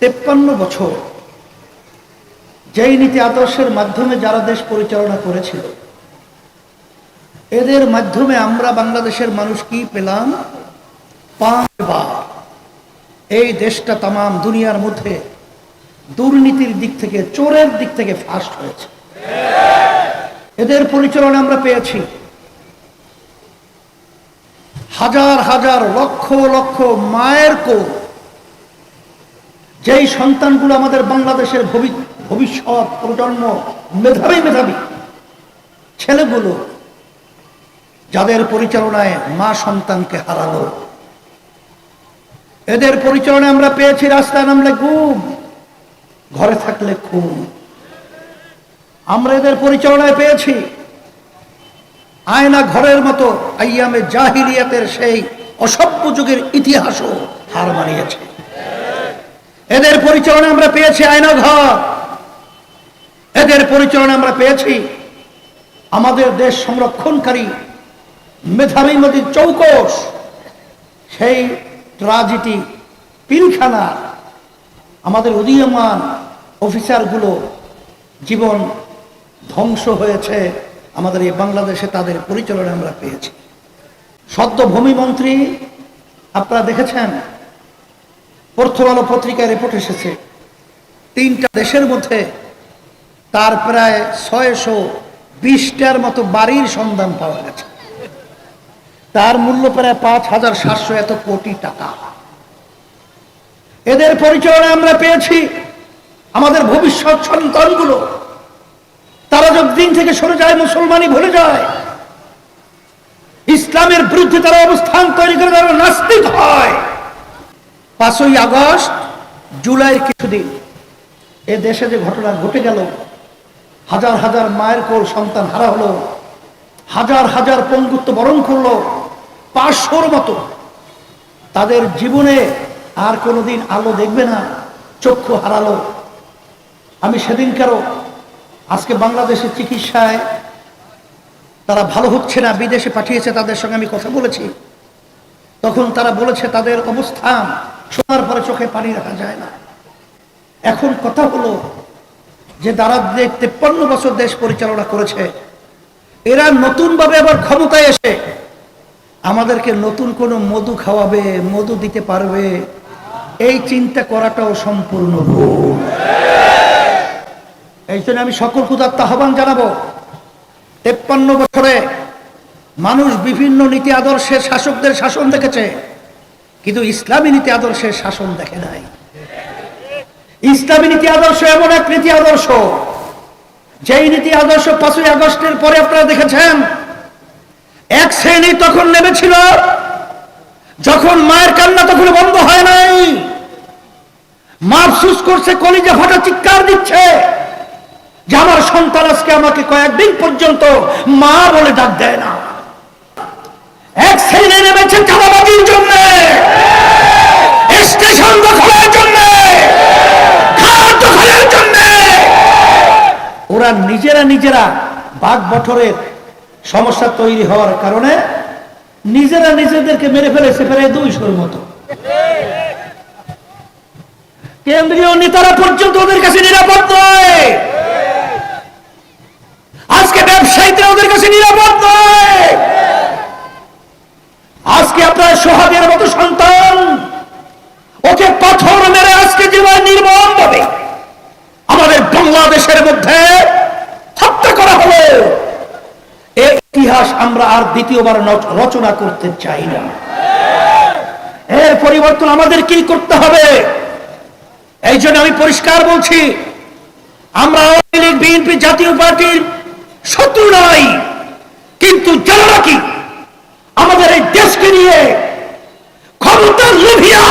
তেপ্পান্ন বছর। যেই নীতি আদর্শের মাধ্যমে যারা দেশ পরিচালনা করেছিল, এদের মাধ্যমে আমরা বাংলাদেশের মানুষ কি পেলাম? পাঁচবার। এই দেশটা তামাম দুনিয়ার মধ্যে দুর্নীতির দিক থেকে, চোরের দিক থেকে ফার্স্ট হয়েছে। এদের পরিচালনা আমরা পেয়েছি। হাজার হাজার লক্ষ লক্ষ মায়ের কোল যেই সন্তানগুলো আমাদের বাংলাদেশের ভবিষ্যৎ প্রজন্ম মেধাবী মেধাবী, ছেলেগুলো, যাদের পরিচালনায় মা সন্তানকে হারালো, এদের পরিচালনায় আমরা পেয়েছি রাস্তায় নামলে গুম ঘরে থাকলে খুন আমরা এদের পরিচালনায় পেয়েছি। আয়না ঘরের মতো আইয়ামে জাহিলিয়াতের সেই অসভ্য যুগের ইতিহাসও হার মানিয়েছে। এদের পরিচালনা আমরা পেয়েছি আয়না ঘর এদের পরিচালনা আমরা পেয়েছি আমাদের দেশ সংরক্ষণকারী মেধাবী নদীর চৌকস সেই ট্রাজিটি পিলখানা আমাদের উদীয়মান অফিসারগুলো জীবন ধ্বংস হয়েছে। আমাদের এই বাংলাদেশে তাদের পরিচালনা আমরা পেয়েছি। সদ্য ভূমিমন্ত্রী, আপনারা দেখেছেন প্রথম আলো পত্রিকায় রিপোর্ট এসেছে। তিনটা দেশের মধ্যে তার প্রায় ছয়শো বিশটার মতো বাড়ির সন্ধান পাওয়া গেছে। তার মূল্য প্রায় পাঁচ হাজার সাতশো এত কোটি টাকা। এদের পরিচালনা আমরা পেয়েছি। আমাদের ভবিষ্যৎ সন্তানগুলো। তারা যখন দিন থেকে সরে যায়, মুসলমানই ভুলে যায়। ইসলামের বিরুদ্ধে তারা অবস্থান তৈরি করে তারা নাস্তিক হয়। পাঁচই আগস্ট, জুলাইয়ের কিছুদিন। এ দেশে যে ঘটনা ঘটে গেল, হাজার হাজার মায়ের কোল সন্তান হারা হলো, হাজার হাজার পঙ্গুত্ব বরণ করল, পাঁচশোর মতো। তাদের জীবনে আর কোনোদিন আলো দেখবে না, চক্ষু হারালো। আমি সেদিনকারও আজকে বাংলাদেশের চিকিৎসায় তারা ভালো হচ্ছে না, বিদেশে পাঠিয়েছে তাদের সঙ্গে আমি কথা বলেছি। তখন তারা বলেছে, তাদের অবস্থান শোনার পরে চোখে পানি রাখা যায় না। এখন কথা হলো যে যে তেপ্পান্ন বছর দেশ পরিচালনা করেছে। এরা নতুনভাবে আবার ক্ষমতায় এসে আমাদেরকে নতুন কোনো মধু খাওয়াবে, মধু দিতে পারবে। এই চিন্তা করাটাও সম্পূর্ণ ভুল। এই জন্য আমি সকল ক্ষুদার্ত আহ্বান জানাব। তেপ্পান্ন বছরে মানুষ বিভিন্ন নীতি আদর্শের শাসকদের শাসন দেখেছে। কিন্তু ইসলামী নীতি আদর্শের শাসন দেখে নাই। ইসলামী নীতি আদর্শ এমন এক নীতি আদর্শ, যেই নীতি আদর্শ পাঁচই আগস্টের পরে আপনারা দেখেছেন, এক শ্রেণি তখন নেমেছিল, যখন মায়ের কান্না তখন বন্ধ হয় নাই। মা আফসুস করছে, কলিজা ফাটা চিৎকার দিচ্ছে যে আমার সন্তান আজকে আমাকে কয়েকদিন পর্যন্ত মা বলে ডাক দেয় না। এক শ্রেণি নেমেছে চাঁদাবাজির জন্য। স্টেশন দখলের জন্য। ওরা নিজেরা নিজেরা বাঘ বঠরের সমস্যা তৈরি হওয়ার কারণে নিজেরা নিজেদেরকে মেরে ফেলেছে প্রায় দুইশোর মতো। কেন্দ্রীয় নেতারা পর্যন্ত ওদের কাছে নিরাপদ নয়। আজকে ব্যবসায়ীরা ওদের কাছে নিরাপদ নয়। আজকে আপনার সোহাগের মতো সন্তান, ওকে পাথর মেরে আজকে জীবন নির্মম ভাবে আমাদের বাংলাদেশের মধ্যে হত্যা করা হলো। ইতিহাস আমরা আর দ্বিতীয়বার রচনা করতে চাই না। এর পরিবর্তন আমাদের কি করতে হবে? এই জন্য আমি পরিষ্কার বলছি, আমরা আওয়ামী লীগ, বিএনপি জাতীয় পার্টির শত্রু নয়, কিন্তু যারা নাকি দেশকে নিয়ে ক্ষমতার লোভিয়া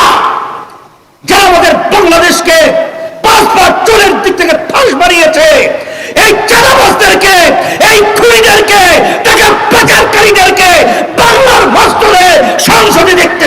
যারা আমাদের বাংলাদেশকে পাঁচবার চোরের দিক থেকে ফাঁস বাড়িয়েছে এই চারাবাসদেরকে এই খুনিদেরকে, তাকে পাচারকারীদেরকে বাংলার বাস্তবে সংসদে দেখতে